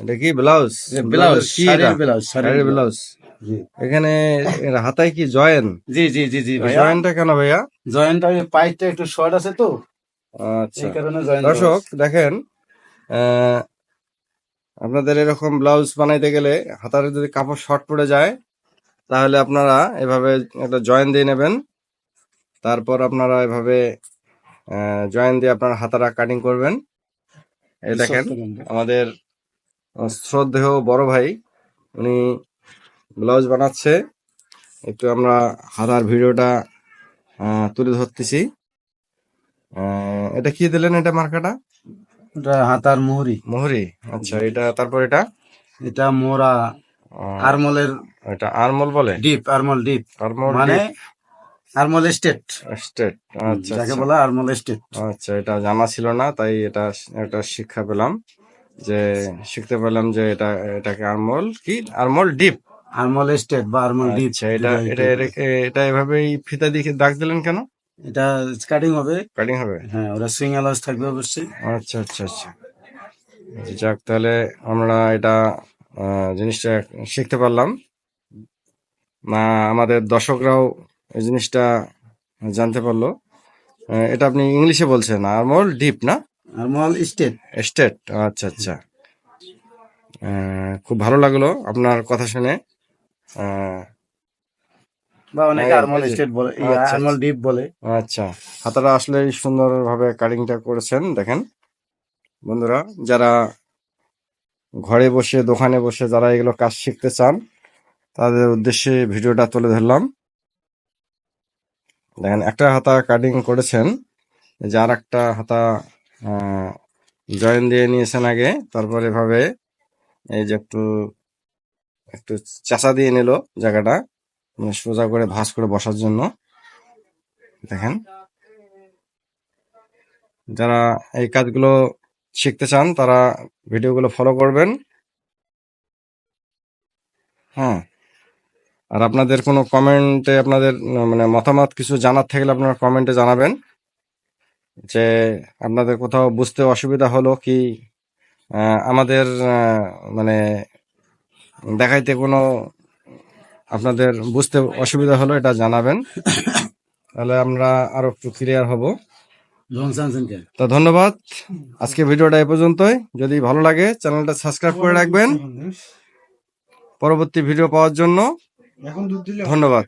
এটা কি blouse? Blouse শাড়ির ব্লাউজ শাড়ির ব্লাউজ। এখানে হাতায় কি জয়েন? জি জি জি জি ভাইয়া। জয়েনটা কেন ভাইয়া? জয়েন্টটা ওই পাইপটা একটু শর্ট আছে তো। আচ্ছা। কারণে জয়েন্ট দর্শক দেখেন আপনাদের এরকম ব্লাউজ বানাইতে গেলে হাতার যদি কাপড় শর্ট পড়ে যায় তাহলে আপনারা এভাবে একটা জয়েন দিয়ে নেবেন। তারপর আপনারা এভাবে জয়েন দিয়ে আপনার হাতারা কাটিং করবেন। এই দেখেন আমাদের শ্রদ্ধেয় বড় ভাই উনি ব্লাউজ বানাচ্ছে। একটু আমরা হাতার ভিডিওটা তুলে ধরতেছি। এটা কি দিলেন এটা মার্কাটা? এটা হাতার মোহরি। মোহরি আচ্ছা এটা তারপর এটা? এটা মোরা আরমলের এটা আরমল বলে? Deep আরমল deep. আরমল মানে আরমল স্টেট। স্টেট আচ্ছা যাকে আচ্ছা। বলে আরমল স্টেট। আচ্ছা এটা জানা ছিল না তাই এটা একটা শিক্ষা পেলাম। যে শিখতে পারলাম যে এটা এটাকে আরমল কি? আরমল ডিপ। আরমল স্টেট বা আরমল ডিপ আচ্ছা এটা এটা এটা- এটা এভাবেই ফিতা দিয়ে দাগ দিলেন কেন? এটা কাটিং হবে। কাটিং হবে? হ্যাঁ ওরা সুইং আলাস থাকবে অবশ্যই। আচ্ছা আচ্ছা আচ্ছা। যাক তাহলে আমরা এটা জিনিসটা শিখতে পারলাম। না আমাদের দর্শকরাও এই জিনিসটা জানতে পারল। এটা আপনি ইংলিশে বলছেন আরমল ডিপ না? আরমল স্টেট। স্টেট আচ্ছা আচ্ছা। খুব ভালো লাগল আপনার কথা শুনে। বা অনেকে আরমল স্টেট বলে আচ্ছা, আরমল ডিপ বলে। আচ্ছা হাতাটা আসলে সুন্দরভাবে কাটিংটা করেছেন দেখেন। বন্ধুরা যারা ঘরে বসে দোকানে বসে যারা এগুলো কাজ শিখতে চান তাদের উদ্দেশ্যে ভিডিওটা তুলে ধরলাম। দেখেন একটা হাতা কাটিং করেছেন এই যে আর একটা হাতা জয়েন দিয়ে নিয়েছেন আগে, তারপর এভাবে এই যে একটু একটু চাচা দিয়ে নিল জায়গাটা সোজা করে ভাঁজ করে বসার জন্য। দেখেন। যারা এই কাজগুলো শিখতে চান, তারা ভিডিওগুলো ফলো করবেন। হ্যাঁ। আর আপনাদের কোনো কমেন্টে আপনাদের মানে মতামত কিছু জানার থাকলে আপনারা কমেন্টে জানাবেন। যে আপনাদের কোথাও বুঝতে অসুবিধা হলো কি আমাদের মানে দেখাইতে কোনো আপনাদের বুঝতে অসুবিধা হলো এটা জানাবেন। তাহলে আমরা আরও একটু ক্লিয়ার হব। তো ধন্যবাদ। আজকে ভিডিওটা এ পর্যন্তই। যদি ভালো লাগে চ্যানেলটা সাবস্ক্রাইব করে রাখবেন। পরবর্তী ভিডিও পাওয়ার জন্য ধন্যবাদ?